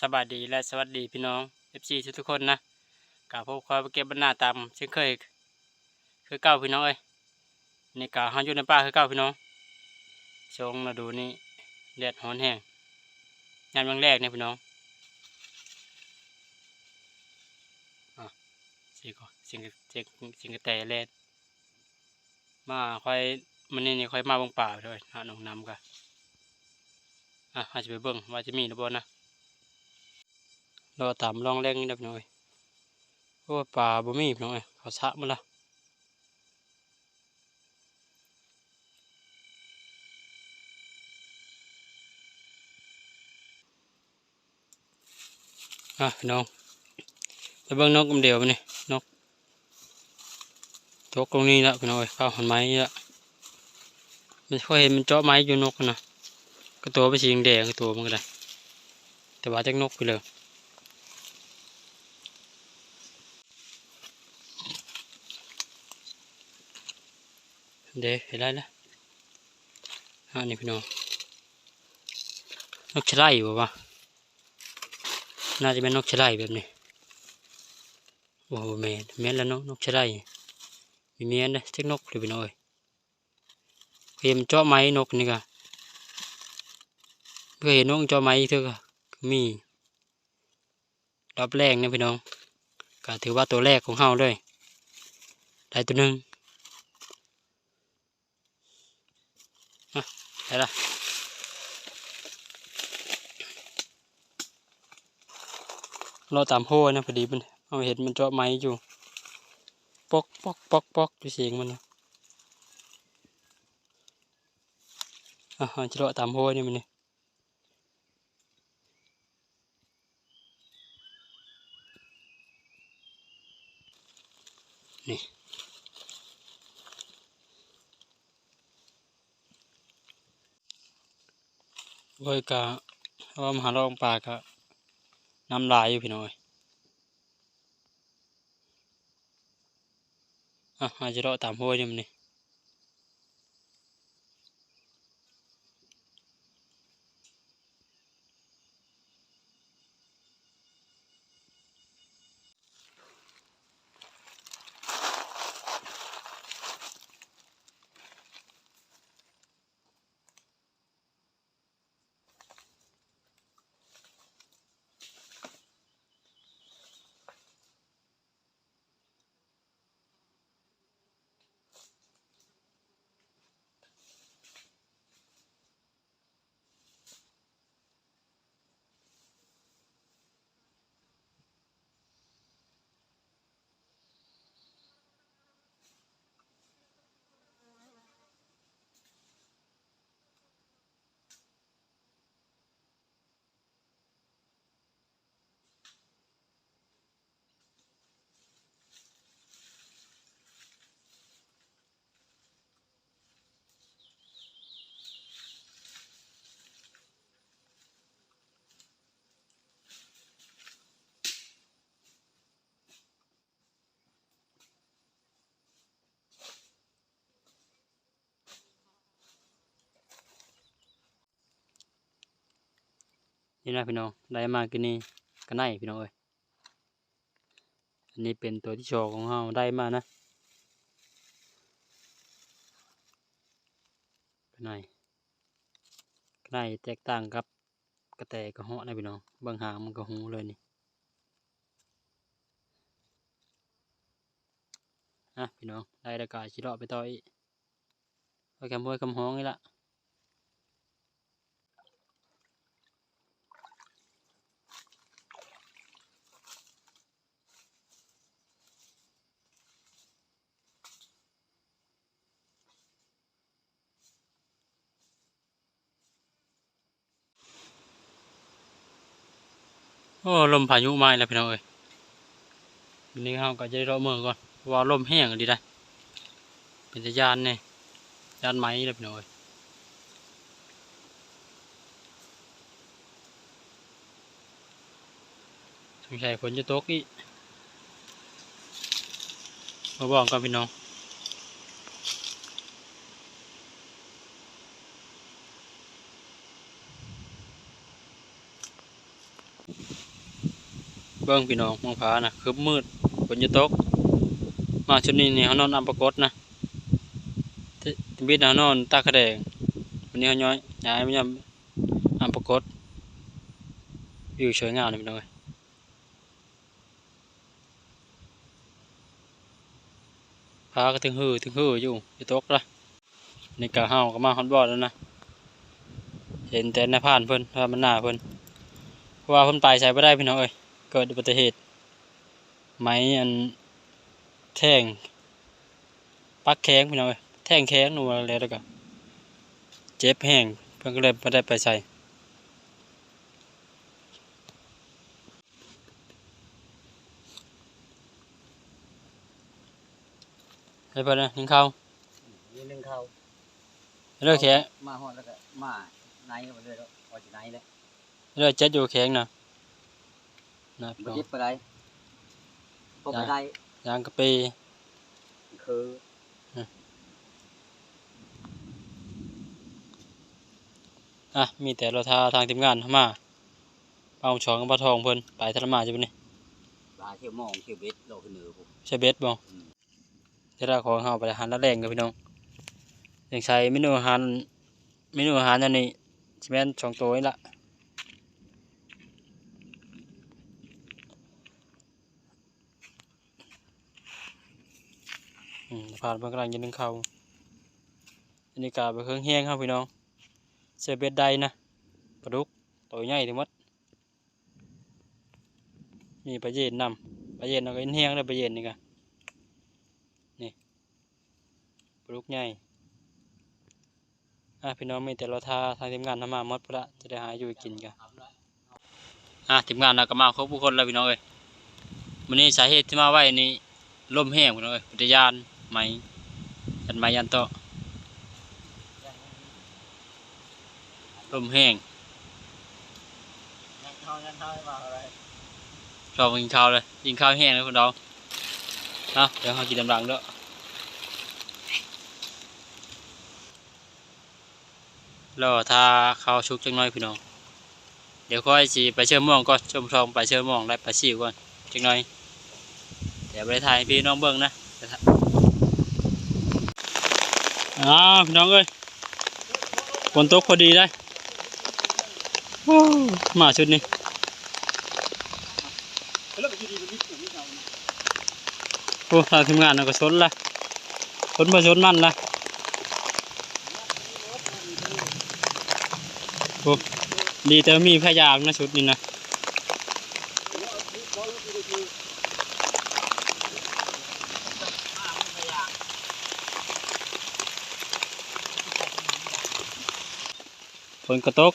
สบายดีและสวัสดีพี่น้อง FC ทุกทุกคนนะกาพบคอยเก็บบรรณาตามเช่นเคย คือเก้าพี่น้องเอ้ยในกาเฮาอยู่ในป่าคือเก้าพี่น้องชงมาดูนี่แดดร้อนแห้งยามยังแรกเนี่ยพี่น้องอะสิก็สิงเกสิงกระแตแลดมาค่อยมันนี่นี่ค่อยมาบงป่าด้วยหาหนองน้ำกันอะอาจจะไปเบิ่งว่าจะมีหรือบ่นะ รอตามลองแรงนิดหน่อยเพราะว่าปลาบ่มีพี่น้องเอ้ยเขาสะมาละอะพี่น้องไปเบิ่งนกกำเดียวมันนี่นกจกตรงนี้ละพี่น้องเอ้ยเข้าหันไม้นี่ละมันค่อยเห็นมันเจาะไม้อยู่นกนะก็ตัวไปสีแดงๆก็ตัวมันก็ได้แต่ว่าจากนกไปเลย เด้เห็นได้แล้วอันนี้พี่น้องนกชะไลบ่วะน่าจะเป็นนกชะไลแบบนี้โอ้โหแม่นแม่นแล้วนกนกชะไลมีเมียนเด้เจ๊กนกเลยพี่น้องเอ้ยเคยเห็มันเจาะไม้นกนี่ก็เคยเห็นนกเจาะไม้เถอะก็มีรอบแรกนะพี่น้องก็ถือว่าตัวแรกของเฮาเลยได้ตัวหนึ่ง ได้ละเราตามโพนะพอดีมันเอาเห็นมันเจาะไม้อยู่ ปอกปอกปอกปอกอยู่เสียงมันนะอะจะเลาะตามโพนี่มันนี่นี่ เว้ยกะว่ามาหาลองปลากะน้ำลายอยู่พี่น้อยอะอาจจะรอตามโพนี่มันนี่ นี่นะพี่น้องได้มากินนี่ก็ไนพี่น้องเอ้ยอันนี้เป็นตัวที่โชว์ของเราได้มานะก็ไนก็ไนแตกต่างกับกระแตกระเหาะนะพี่น้องบางหางมันก็หูเลยนี่นะพี่น้องได้แล้วก็ชิเลาะไปต่ออีกไปคำพูดคำฮ้องนี่ละ โอ้ลมพายุมาแล้วพี่น้องเอ้ยวันนี้เราก็จะรอเมืองก่อนว่าลมแห้งดีได้เป็นตะยานเนี่ยยานไม้เลยพี่น้องเอ้ยสงสัยฝนจะตกอีกมาบอกกันพี่น้อง เบิ้งพี่น้องมองผานะคือมืดฝนจะตก มาชุดนี้เนี่ยเขานอนอัมปกฏนะที่ที่บิดเขานอนตากระแดงวันนี้เขาย้อยย้ายไม่ยอมอัมปกฏวิวสวยงามเลยพี่น้องเอ้ยพาก็ถึงหือถึงหืออยู่จะตกละในกะเฮาก็มาฮอตบอดแล้วนะเห็นแต่ในผ่านเพิ่นว่ามันหน้าเพิ่นเพราะว่าเพิ่นไปใช้บ่ได้พี่น้องเอ้ย กิดอุบัติเหตุ ไม้อันแท่งปักแข้งพี่น้องเอ้ยแท่งแข้งหนูอะไรแล้วก็เจ็บแห้งเพิ่นก็เลยบ่ได้ไปใส่ให้เพิ่นนะกินข้าวยืนหนึ่งเขาเลิกแข้งมาหอดแล้วก็มาในเข้าไปเลยแล้วพอจะในแล้วเลิกเจ็ดอยู่แข้งนะ นะพี่บ่น้องเจ็บไปไรพบไปได้ยางกะปีคืออะมีแต่เราทาทางทีมงานเข้ามาเอาช้อนกับปลาทองเพิ่นไปทรมานจะเป็นนี่ลาเที่ยวมองเที่ยวเบ็ดโลกขึ้นเหนือผมใช่เบสบ่อืมจะได้ของเฮาไปอาหารละแรงกับพี่น้องอย่างใช้เมนูอาหารเมนูอาหารอันนี้สิแม่นสองตัวนี่ละ ผ่านเพิ่นกลังจะนึ่งข้าอันนี้กาไปเครื่องแห้งครับพี่น้องเซเบสไดนะปลาดุกตัวใหญ่ทั้งหมดมีปลาเย็นนำปลาเย็นเอาก็เอ็นแห้งเลยปลาเย็นนี่กะปลูกใหญ่อะพี่น้องมีแต่เราทาทางทีมงานทำมาหมดพนละจะได้หาอยู่กินกันอะทีมงานเราก็มาครบทุกคนแล้วพี่น้องเอ้ยวันนี้สาเหตุที่มาไว้นี่ลมแห้งพี่น้องเอ้ยอุทยาน ไหมยันไหมยันโตะลมแห้งยังเท่ายังเท่ามาอะไรเรากินข้าวเลยกินข้าวแห้งเลยคุณน้องเอาเดี๋ยวเรากินน้ำรังด้วยรอถ้าข้าวชุกจังน้อยพี่น้องเดี๋ยวค่อยสิไปเชื่อมม่วงก่อนชมทองไปเชื่อมม่วงและไปชิวก่อนจังน้อยเดี๋ยวไปถ่ายให้พี่น้องเบิ่งนะ อ้าวน้องเอ้ยฝนตกพอดีได้มาชุดนี้แล้วก็ดีๆมันมีปุ๋ยเราโอ้ทางทีมงานเราก็ชนละชนมาชนมันละโอ้ดีแต่มีพยางนะชุดนี้นะ ฝนกระตก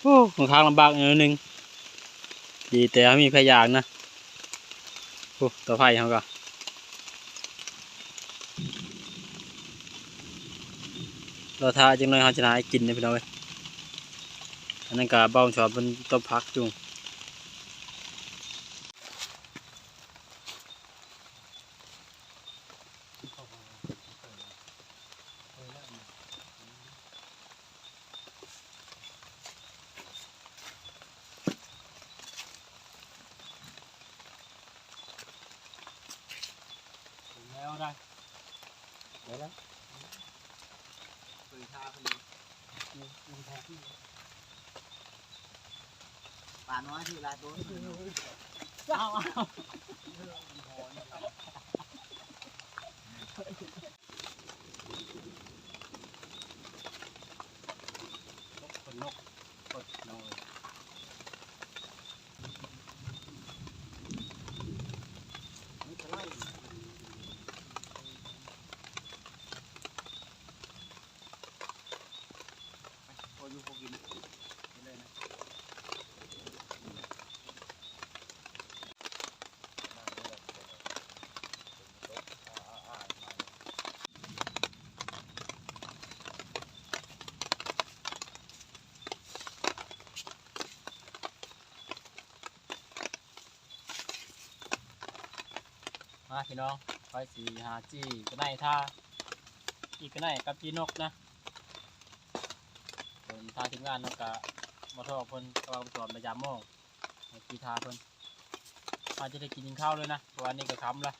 โอ้ค่อนข้างลำบากนิดนึงดีแต่มีพยางนะโอ้ต่อไฟเขาก็เราทาจังเลยเขาจะหาให้กินนะพี่น้องเว้ยอันนั้นก็เบ้าชอบเป็นต้มพักจุงแล้วได้ เดี๋ยวแล้วปุ๋ยชาคนนี้ ปลาน้อยที่ลาตัวเอาเอาคนนกกดน้อยนี่จะไล่ พออยู่พอกินกินเลยนะ มาพี่น้องไปสีหาจีก็ได้ท่าอีกก็ได้กับจีนกนะเพิ่นทาทีมงานนกกะมาทอคนกำลังสอนพยายามมองกีทาคนอาจจะได้กินข้าวเลยนะเพราะวันนี้ก็ค้ำละ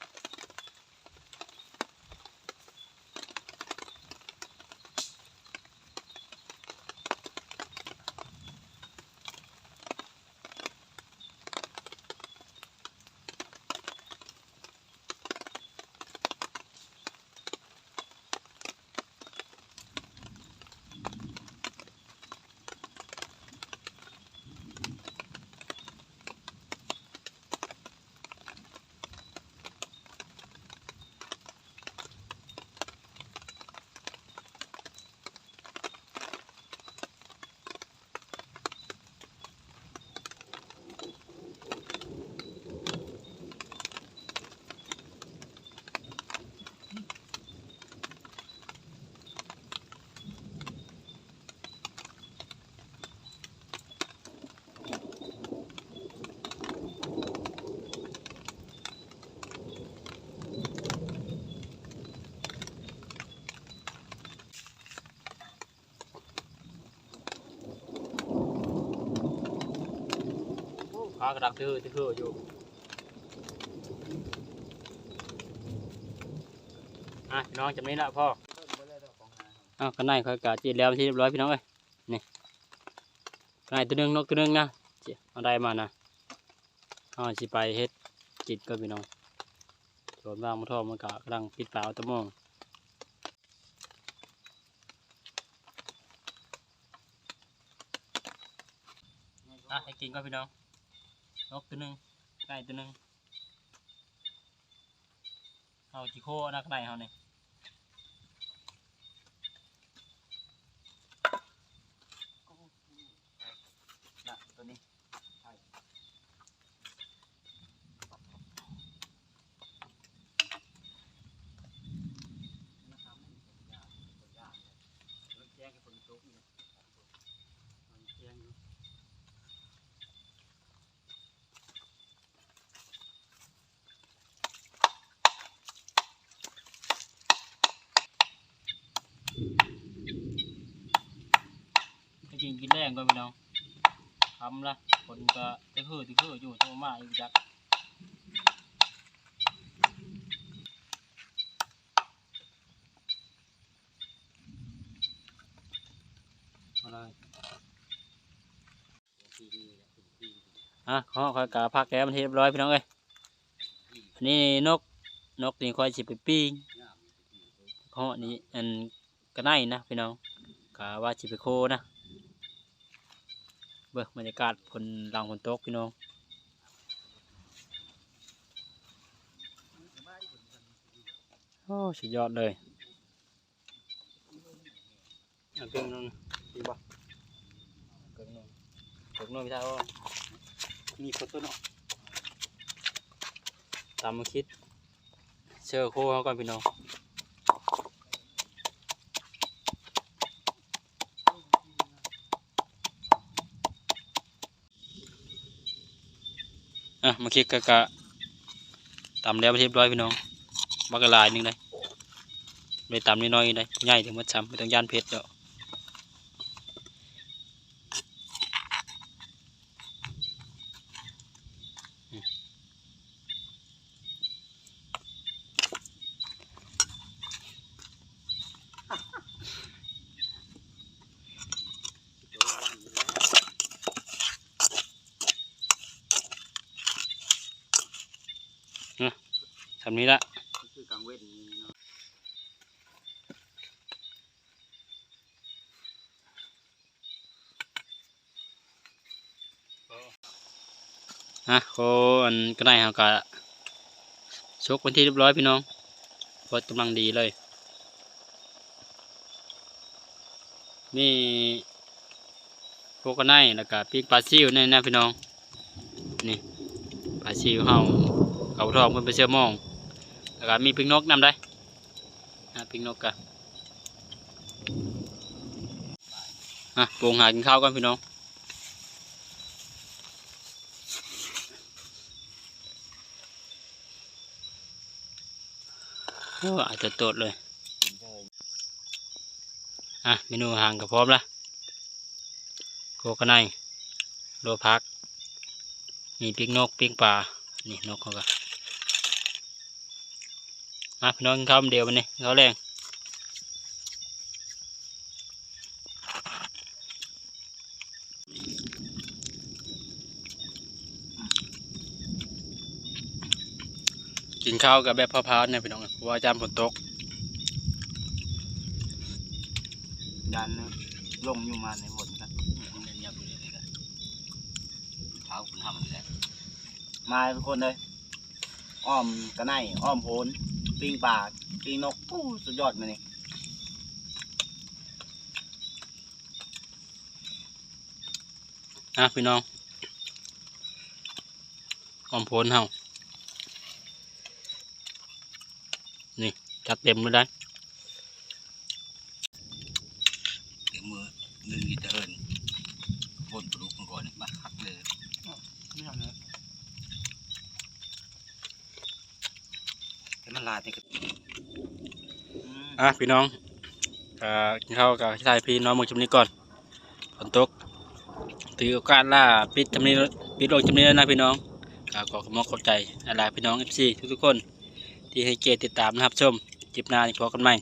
ขากระดักทื่อทื่ออยู่อะพี่น้องจำนี้ละพ่ออ้าวกันไนคอยกาจีแล้วที่เรียบร้อยพี่น้องเอ้ยนี่กันไนตัวหนึงนกตัวหนึงนะเอาได้มานะเอาสิไปเฮ็ดกินก็พี่น้องส่วนบ้างมะทอมันกะกำลังปิดเปากเอาตะโมงอะให้กินก็พี่น้อง นกตัวหนึงไก่ตัวหนึงเอาจิโคนักไนเอาเนี่ย นะตัวนี้ใช่นะครับมันเป็นยาเป็นยาเลยมันแจ้งให้คนโต๊ะนี่นะมันแจ้งอยู่ให้ กินกินแรงก่อนพี่น้องทำละคนก็จะคือที่คืออยู่ตัวมาอยู่จักอะไรอะขอคอยกาพักแก้มันทีเรียบร้อยพี่น้องเอ้ยอันนี้นกนกนี่คอยสิไปปิ้งเพราะนี่อันกระไนนะพี่น้องกาว่าสิไปโคนะเบิ่งบรรยากาศฝนหลังฝนตกพี่น้องโอ้สุดยอดเลยเอาเกิงนู่นดีบ่เกิงนู่นเกิงนู่นพี่ชายว่ามีคนตัวเนาะตามมาคิดเชื่อโคเขาก่อนพี่น้อง มาคิดกะกะตำแล้วเรียบร้อยพี่น้องบักกะลายหนึงเลยเลยตำนิดหน้อยเลยง่ายถึงมัดซ้ำไม่ต้องย่านเพชรเด้อำนี้ละคือกลางเว้นเนาะฮะโคอันก็ได้เขากะชกวันที่เรียบร้อยพี่น้องพดกำลังดีเลย นี่พวกก็ได้แล้วก็ปีกปลาซิวนี่นะพี่น้อง นี่ปลาซิวเฮาเขาทองเพิ่นเชื่อมอง แล้วก็มีปิงนกนำได้นะปิงนกกะอะปรุงหากินข้าวกันพี่น้องโอ้อาจจะตดเลย อะเมนูอาหารก็พร้อมละโคกระไนโลพักนี่ปิ้งนกปิ้งปลา นี่นกเขาก็ มาพี่น้องกินข้าวมื้อเดียววันนี้ข้าวแรงกินข้าวกับแบบพาวๆเนี่ยพี่น้องเพราะว่าจามฝนตก ดันนะลงอยู่มาในบนกันเท้าคุณทำอะไรมาทุกคนเลยอ้อมกระไนอ้อมโพน ปิงป่าปิงนกอู้สุดยอดมาเนี่ยนะพี่น้องออมโพนเฮานี่จัดเต็มเลยได้เดี๋ยวมือหนึ่งอีเทิร์นบนปลุกมันก่อนมาคักเลยไม่ทำเลยให้มัน ลาดนี่ก็อะพี่น้องอ่ากินข้าวกับชายพี่น้องมือชมนี้ก่อนฝนตกถือโอกาสล่าปิดจำนี้ปิดลงจำนี้แล้วนะพี่น้องก็ขอขอบขอบใจอะไรพี่น้องเอฟซีทุกๆคน ที่ให้เกียรติติดตามนะครับชมจิบนาที่พอกันใหม่